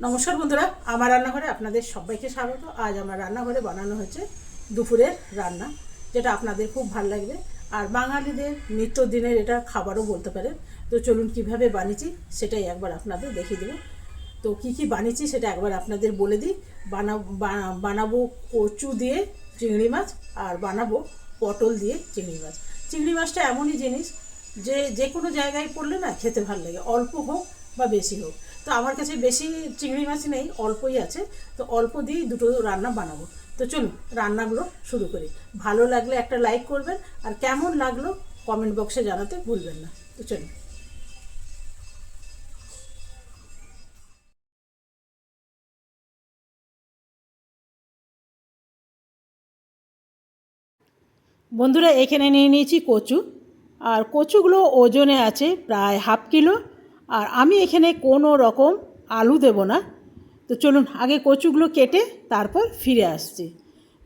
নমস্কার বন্ধুরা, আমার রান্নাঘরে আপনাদের সবাইকে স্বাগত। আজ আমার রান্নাঘরে বানানো হয়েছে দুপুরের রান্না, যেটা আপনাদের খুব ভালো লাগবে। আর বাঙালিদের নিত্য দিনের এটা খাবারও বলতে পারেন তো চলুন কীভাবে বানিয়েছি সেটাই একবার আপনাদের দেখিয়ে দেবো। তো কি কি বানিয়েছি সেটা একবার আপনাদের বলে দিই। বানাবো বানাবো কচু দিয়ে চিংড়ি মাছ আর বানাবো পটল দিয়ে চিংড়ি মাছ। চিংড়ি মাছটা এমনই জিনিস যে যে কোনো জায়গায় পড়লে না খেতে ভালো লাগে। অল্প হোক বা বেশি হোক। তো আমার কাছে বেশি চিংড়ি মাছ নেই, অল্পই আছে। তো অল্প দিয়েই দুটো রান্না বানাবো। তো চলুন, রান্নাগুলো শুরু করি। ভালো লাগলে একটা লাইক করবেন, আর কেমন লাগল কমেন্ট বক্সে জানাতে ভুলবেন না। তো চলুন। বন্ধুরা, এখানে নিয়ে নিয়েছি কচু। আর কচুগুলো ওজনে আছে প্রায় হাফ কিলো। আর আমি এখানে কোনো রকম আলু দেব না। তো চলুন, আগে কচুগুলো কেটে তারপর ফিরে আসছি।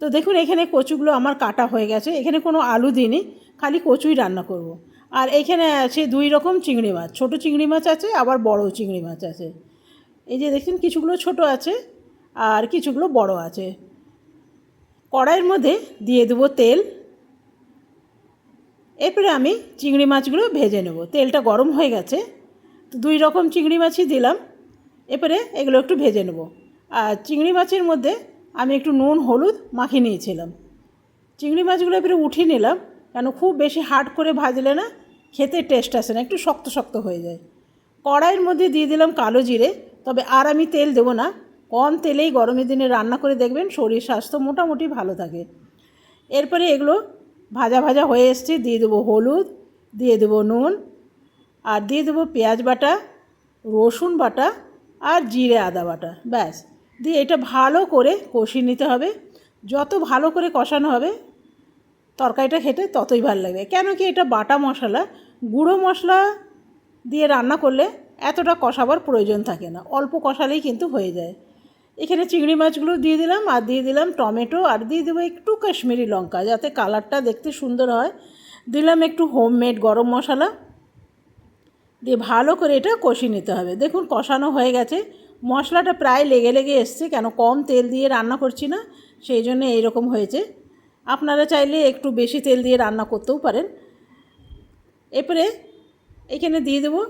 তো দেখুন, এখানে কচুগুলো আমার কাটা হয়ে গেছে। এখানে কোনো আলু দিইনি, খালি কচুই রান্না করব। আর এখানে আছে দুই রকম চিংড়ি মাছ। ছোট চিংড়ি মাছ আছে, আবার বড় চিংড়ি মাছ আছে। এই যে দেখছেন, কিছুগুলো ছোট আছে আর কিছুগুলো বড় আছে। কড়াইয়ের মধ্যে দিয়ে দেবো তেল। এরপরে আমি চিংড়ি মাছগুলো ভেজে নেব। তেলটা গরম হয়ে গেছে। দুই রকম চিংড়ি মাছই দিলাম। এরপরে এগুলো একটু ভেজে নেব। আর চিংড়ি মাছের মধ্যে আমি একটু নুন, হলুদ মাখিয়ে নিয়েছিলাম। চিংড়ি মাছগুলো এবারে উঠিয়ে নিলাম, কেন খুব বেশি হার্ড করে ভাজলে না খেতে টেস্ট আসে না, একটু শক্ত শক্ত হয়ে যায়। কড়াইয়ের মধ্যে দিয়ে দিলাম কালো জিরে, তবে আর আমি তেল দেবো না। কম তেলেই গরমের দিনে রান্না করে দেখবেন শরীর স্বাস্থ্য মোটামুটি ভালো থাকে। এরপরে এগুলো ভাজা ভাজা হয়ে এসছে, দিয়ে দেবো হলুদ, দিয়ে দেবো নুন আর দিয়ে দেবো পেঁয়াজ বাটা, রসুন বাটা আর জিরে আদা বাটা। ব্যাস। দিয়ে এটা ভালো করে কষিয়ে নিতে হবে। যত ভালো করে কষানো হবে, তরকারিটা খেতে ততই ভালো লাগবে। কেন কি এটা বাটা মশলা, গুঁড়ো মশলা দিয়ে রান্না করলে এতটা কষাবার প্রয়োজন থাকে না। অল্প কষালেই কিন্তু হয়ে যায়। এখানে চিংড়ি মাছগুলো দিয়ে দিলাম আর দিয়ে দিলাম টমেটো আর দিয়ে দেবো একটু কাশ্মীরি লঙ্কা, যাতে কালারটা দেখতে সুন্দর হয়। দিলাম একটু হোমমেড গরম মশলা। দিয়ে ভালো করে এটা কষিয়ে নিতে হবে। দেখুন কষানো হয়ে গেছে। মশলাটা প্রায় লেগে লেগে এসছে, কেন কম তেল দিয়ে রান্না করছি না, সেই জন্য এইরকম হয়েছে। আপনারা চাইলে একটু বেশি তেল দিয়ে রান্না করতেও পারেন। এরপরে এখানে দিয়ে দেবো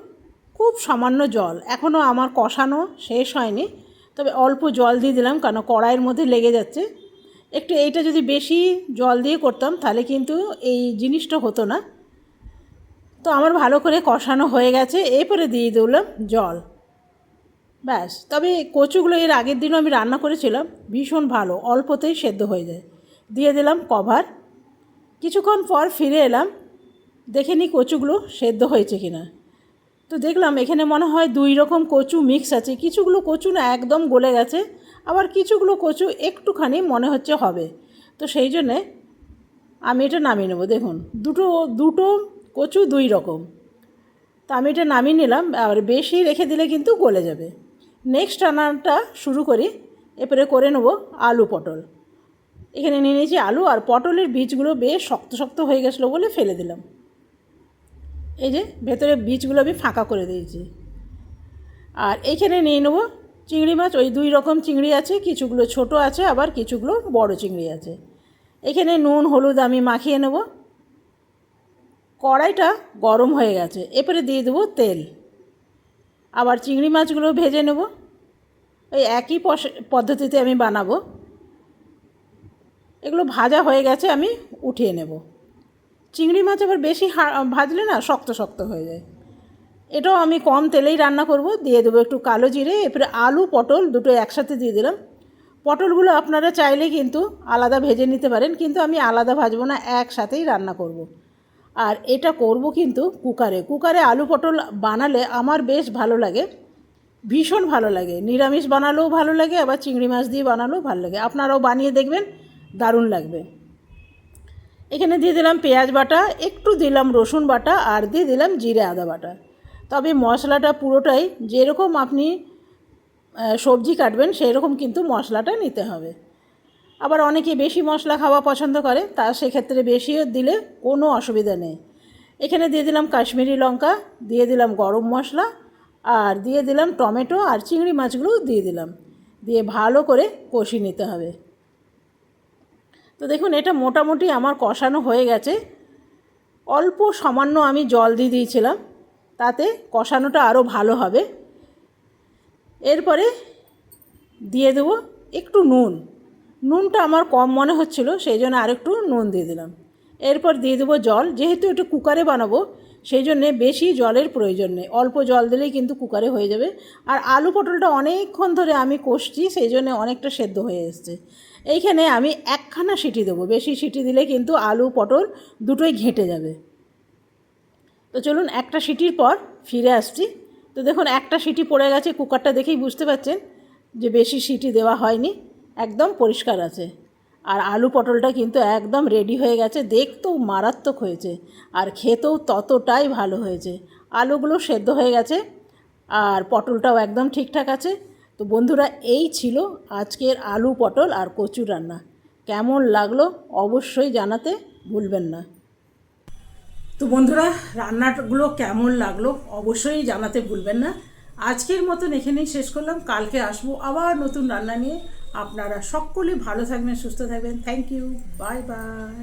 খুব সামান্য জল। এখনও আমার কষানো শেষ হয়নি, তবে অল্প জল দিয়ে দিলাম কারণ কড়াইয়ের মধ্যে লেগে যাচ্ছে। একটু এইটা যদি বেশি জল দিয়ে করতাম, তাহলে কিন্তু এই জিনিসটা হতো না। তো আমার ভালো করে কষানো হয়ে গেছে, এরপরে দিয়ে দিলাম জল। ব্যাস, তবে কচুগুলো এর আগের দিনও আমি রান্না করেছিলাম, ভীষণ ভালো, অল্পতেই সেদ্ধ হয়ে যায়। দিয়ে দিলাম কভার। কিছুক্ষণ পর ফিরে এলাম, দেখে নিই কচুগুলো সেদ্ধ হয়েছে কিনা। তো দেখলাম এখানে মনে হয় দুই রকম কচু মিক্স আছে, কিছুগুলো কচু না একদম গলে গেছে, আবার কিছুগুলো কচু একটুখানি মনে হচ্ছে হবে। তো সেই জন্যে আমি এটা নামিয়ে নেব, দেখুন। দুটো দুটো কচু দুই রকম। তো আমি এটা নামিয়ে নিলাম, আর বেশি রেখে দিলে কিন্তু গলে যাবে। নেক্সট রান্নাটা শুরু করি। এরপরে করে নেব আলু পটল। এখানে নিয়ে নিয়েছি আলু, আর পটলের বীজগুলো বেশ শক্ত শক্ত হয়ে গেছিল বলে ফেলে দিলাম। এই যে, ভেতরে বীজগুলো আমি ফাঁকা করে দিয়েছি। আর এইখানে নিয়ে নেব চিংড়ি মাছ, ওই দুই রকম চিংড়ি আছে, কিছুগুলো ছোট আছে, আবার কিছুগুলো বড় চিংড়ি আছে। এখানে নুন, হলুদ আমি মাখিয়ে নেব। কড়াইটা গরম হয়ে গেছে। এরপরে দিয়ে দেবো তেল। আবার চিংড়ি মাছগুলো ভেজে নেব। ওই একই পদ্ধতিতে আমি বানাবো। এগুলো ভাজা হয়ে গেছে, আমি উঠিয়ে নেব। চিংড়ি মাছ আবার বেশি ভাজলে না শক্ত শক্ত হয়ে যায়। এটাও আমি কম তেলেই রান্না করব। দিয়ে দেবো একটু কালো জিরে, এরপরে আলু, পটল দুটো একসাথে দিয়ে দিলাম। পটলগুলো আপনারা চাইলে কিন্তু আলাদা ভেজে নিতে পারেন, কিন্তু আমি আলাদা ভাজবো না, একসাথেই রান্না করব। আর এটা করব কিন্তু কুকারে। কুকারে আলু পটল বানালে আমার বেশ ভালো লাগে। ভীষণ ভালো লাগে। নিরামিষ বানালেও ভালো লাগে, আবার চিংড়ি মাছ দিয়ে বানালেও ভালো লাগে। আপনারাও বানিয়ে দেখবেন, দারুণ লাগবে। এখানে দিয়ে দিলাম পেঁয়াজ বাটা, একটু দিলাম রসুন বাটা, আর দিয়ে দিলাম জিরে আদা বাটা। তবে মশলাটা পুরোটাই, যেরকম আপনি সবজি কাটবেন সেই রকম কিন্তু মশলাটা নিতে হবে। আবার অনেকে বেশি মশলা খাওয়া পছন্দ করে, তা সেক্ষেত্রে বেশিও দিলে কোনো অসুবিধা নেই। এখানে দিয়ে দিলাম কাশ্মীরি লঙ্কা, দিয়ে দিলাম গরম মশলা, আর দিয়ে দিলাম টমেটো আর চিংড়ি মাছগুলো দিয়ে দিলাম। দিয়ে ভালো করে কষিয়ে নিতে হবে। তো দেখুন, এটা মোটামুটি আমার কষানো হয়ে গেছে। অল্প সামান্য আমি জল দিয়ে দিয়েছিলাম, তাতে কষানোটা আরও ভালো হবে। এরপরে দিয়ে দেবো একটু নুন। নুনটা আমার কম মনে হচ্ছিল, সেই জন্য আরেকটু নুন দিয়ে দিলাম। এরপর দিয়ে দেবো জল, যেহেতু এটা কুকারে বানাবো, সেই জন্যে বেশি জলের প্রয়োজন নেই। অল্প জল দিলেই কিন্তু কুকারে হয়ে যাবে। আর আলু পটলটা অনেকক্ষণ ধরে আমি কষছি, সেই জন্যে অনেকটা সেদ্ধ হয়ে এসছে। এইখানে আমি একখানা সিটি দেবো, বেশি সিটি দিলে কিন্তু আলু পটল দুটোই ঘেঁটে যাবে। তো চলুন একটা সিটির পর ফিরে আসছি। তো দেখুন, একটা সিটি পড়ে গেছে, কুকারটা দেখেই বুঝতে পারছেন যে বেশি সিটি দেওয়া হয়নি। একদম পরিষ্কার আছে। আর আলু পটলটা কিন্তু একদম রেডি হয়ে গেছে, দেখতেও মারাত্মক হয়েছে। আর খেতেও ততটাই ভালো হয়েছে। আলুগুলো সেদ্ধ হয়ে গেছে, আর পটলটাও একদম ঠিকঠাক আছে। তো বন্ধুরা, এই ছিল আজকের আলু পটল আর কচু রান্না। কেমন লাগল অবশ্যই জানাতে ভুলবেন না। তো বন্ধুরা, রান্নাগুলো কেমন লাগল অবশ্যই জানাতে ভুলবেন না। আজকের মতন এখানেই শেষ করলাম। কালকে আসব আবার নতুন রান্না নিয়ে। আপনারা সকলে ভালো থাকবেন সুস্থ থাকবেন। Thank you bye bye